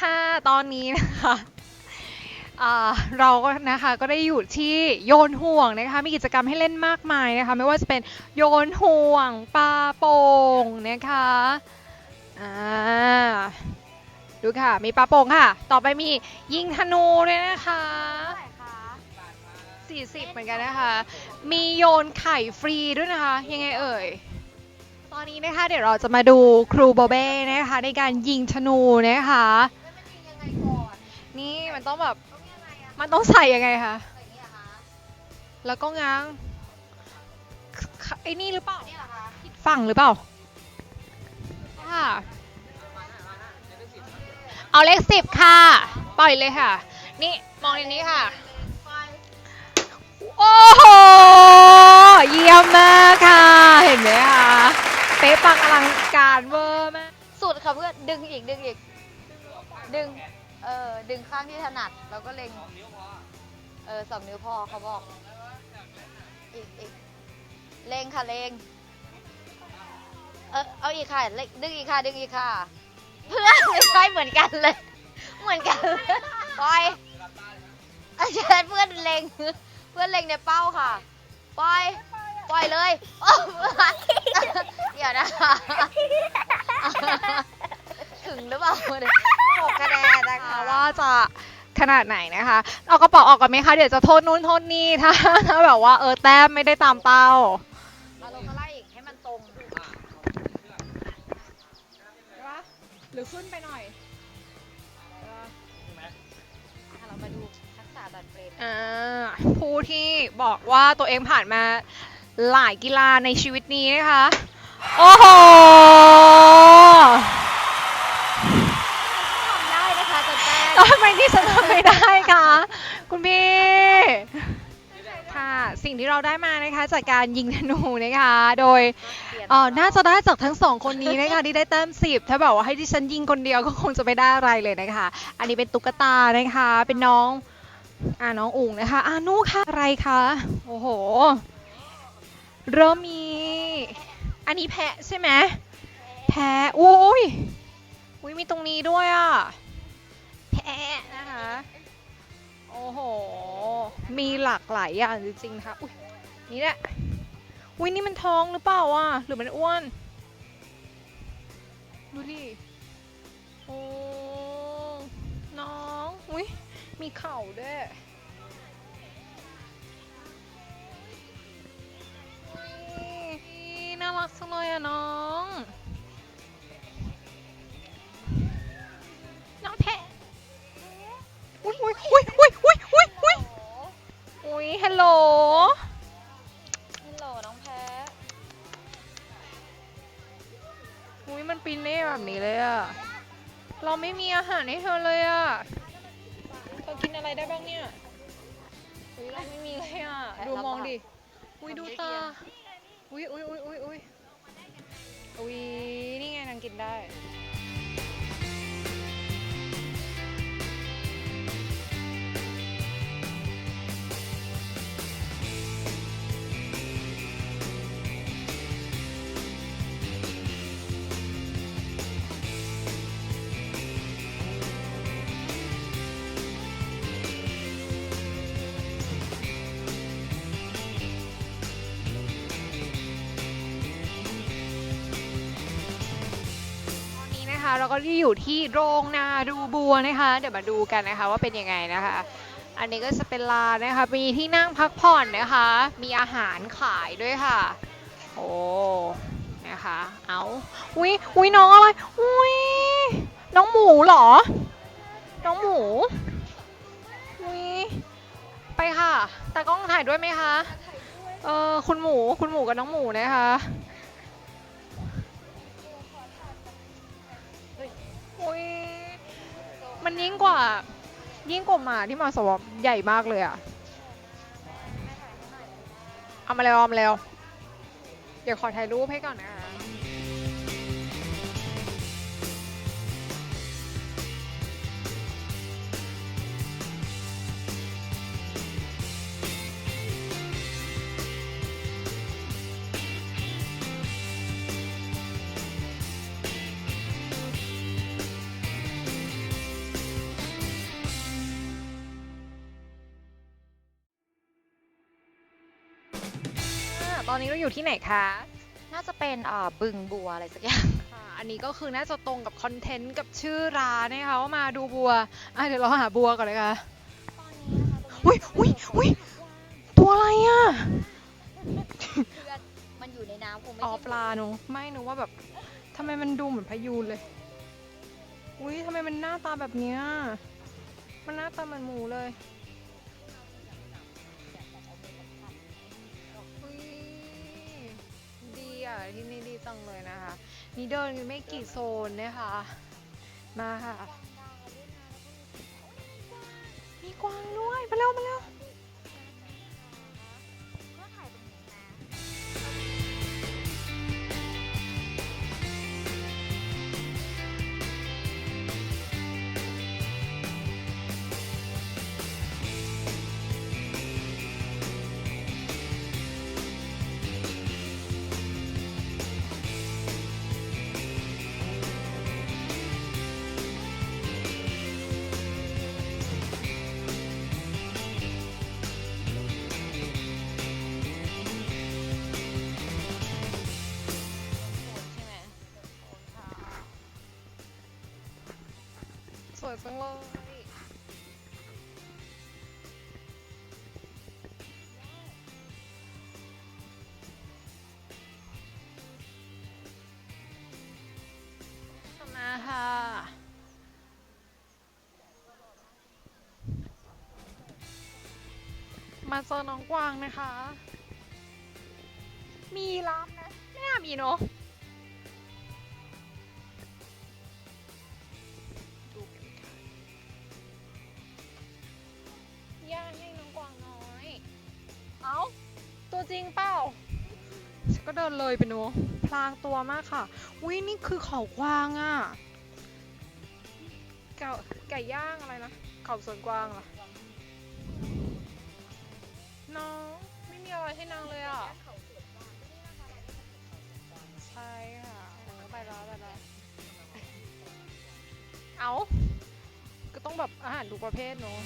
ค่ะ ตอนนี้นะคะเราก็นะคะก็ได้อยู่ที่โยนห่วงนะคะมีกิจกรรมให้เล่นมากมายนะคะไม่ว่าจะเป็นโยนห่วงปลาโป่งนะคะอ่าดูค่ะมีปลาโป่งค่ะ ต่อไปมียิงธนูด้วยนะคะ40เหมือนกันนะคะ มีโยนไข่ฟรีด้วยนะคะ ยังไงเอ่ย ตอนนี้นะคะเดี๋ยวเราจะมาดูครูโบเบ้นะคะในการยิงธนูนะคะ นี่มันต้องแบบต้องยังไงอะมันต้องใส่ยังไงคะอย่างนี้เหรอคะ แล้วก็ง้าง ไอ้นี่หรือเปล่านี่เหรอคะผิดฝั่งหรือเปล่าค่ะเอาเลขสิบค่ะ ปล่อยเลยค่ะ นี่มองในนี้ค่ะไฟโอ้โห เยี่ยมมากค่ะ เห็นไหมคะ เป๊ะปังอลังการเวอร์มาก สุดค่ะเพื่อน ดึงอีกดึงอีก ดึง เออ ดึงข้างที่ถนัด แล้วก็เล็งเออสองนิ้วพอเขาบอกอีกอีกเล็งค่ะเล็ง เออเอาอีกค่ะเล็งดึงอีกค่ะดึงอีกค่ะ เพื่อนไม่ใช่เหมือนกันเลย เหมือนกันเลยปล่อยอาจารย์เพื่อนเล็ง เพื่อนเล็งในเป้าค่ะ ปล่อย ปล่อยเลยโอ้เพื่อนเดี๋ยวนะคะ ถึงหรือเปล่าหกค จะขนาดไหนนะคะเอากระเป๋าออกกันไหมคะ เดี๋ยวจะโทษนู่นโทษนี่ถ้าถ้าแบบว่าเออแต้มไม่ได้ตามเป้าเอาลงมาไล่อีกให้มันตรงหรือขึ้นไปหน่อยอะเรามาดูทักษะดันเฟรนอ่าผู้ที่บอกว่าตัวเองผ่านมาหลายกีฬาในชีวิตนี้นะคะ โอ้โห ทำได้นะคะจันแป้ง ทำไมที่ฉันทำไม่ได้คะคุณพี่ ค่ะ สิ่งที่เราได้มานะคะ จากการยิงธนูนะคะ โดยเออน่าจะได้จากทั้งสองคนนี้นะคะ ที่ได้แต้มสิบถ้าแบบว่าให้ที่ฉันยิงคนเดียวก็คงจะไม่ได้อะไรเลยนะคะ อันนี้เป็นตุ๊กตานะคะ เป็นน้องอ่าน้องอุ๋งนะคะอ่านุค่ะอะไรคะโอ้โหเริ่มมี อันนี้แพะใช่ไหมแพะอุ้ยอุ้ยมีตรงนี้ด้วยอะ แพะนะคะ โอ้โห มีหลากหลายอย่างจริงๆนะคะอุ้ยนี่แหละอุ้ยนี่มันท้องหรือเปล่าอะหรือมันอ้วน ดูดิ โอ้ น้อง อุ้ยมีเข่าด้วยน่ารักจังเลยอะน้อง อุ้ยฮัลโหล ฮัลโหลน้องแพ้อุ้ยมันปีนเล่แบบนี้เลยอะเราไม่มีอาหารให้เธอเลยอะเธอกินอะไรได้บ้างเนี่ยอุ้ยเราไม่มีเลยอะดูมองดิ อุ้ยดูตา อุ้ยอุ้ยอุ้ยอุ้ยอุ้ยอุ้ยนี่ไงนางกินได้ นะคะเราก็อยู่ที่โรงนาดูบัวนะคะ เดี๋ยวมาดูกันนะคะว่าเป็นยังไงนะคะ อันนี้ก็จะเป็นลานนะคะ มีที่นั่งพักผ่อนนะคะ มีอาหารขายด้วยค่ะ โอ้นะคะ เอาอุ้ยอุ้ยน้องอะไรอุ้ยน้องหมูเหรอ น้องหมูอุ้ยไปค่ะตากล้องถ่ายด้วยไหมคะ เออคุณหมูคุณหมูกับน้องหมูนะคะ อุ้ยมันยิ่งกว่า ยิ่งกว่าหมาที่มาสวอปใหญ่มากเลยอะเอามาแล้วเอามาแล้ว เดี๋ยวขอถ่ายรูปให้ก่อนนะคะ อนนี้เราอยู่ที่ไหนคะ น่าจะเป็นอ่าบึงบัวอะไรสักอย่าง อ่าอันนี้ก็คือน่าจะตรงกับคอนเทนต์กับชื่อร้านนะคะว่ามาดูบัวอะเดี๋ยวเราหาบัวก่อนเลยค่ะตอนนี้นะคะตรงนี้อุ๊ยอุ๊ยอุ๊ยตัวอะไรอะเพื่อนมันอยู่ในน้ำคงไม่อ๋อใช่ปลาเนอะไม่หนูว่าแบบทำไมมันดูเหมือนพายูนเลย อุ้ยทำไมมันหน้าตาแบบเนี้ยมันหน้าตาเหมือนหมูเลย ที่นี่ดีจังเลยนะคะนี่เดินไม่กี่โซนนะคะมาค่ะ มีกวางด้วย มาเร็วมาเร็ว วยจังเลยมาค่ะ มาเจอน้องกวางนะคะ มีรับนะ ไม่น่ามีเนาะ ตัวจริงเปล่าฉันก็เดินเลยไปเนอะพลางตัวมากค่ะอุ้ยนี่คือเขากวางอะ่ะไก่ไก่ย่างอะไรนะเขาสวนกวางเหรอน้องไม่มีอะไรให้นางเลยอะใช่ค่ะโอ้ไปแล้วไปแล้วเอาก็ต้องแบบอาหารทุกประเภทเนอะ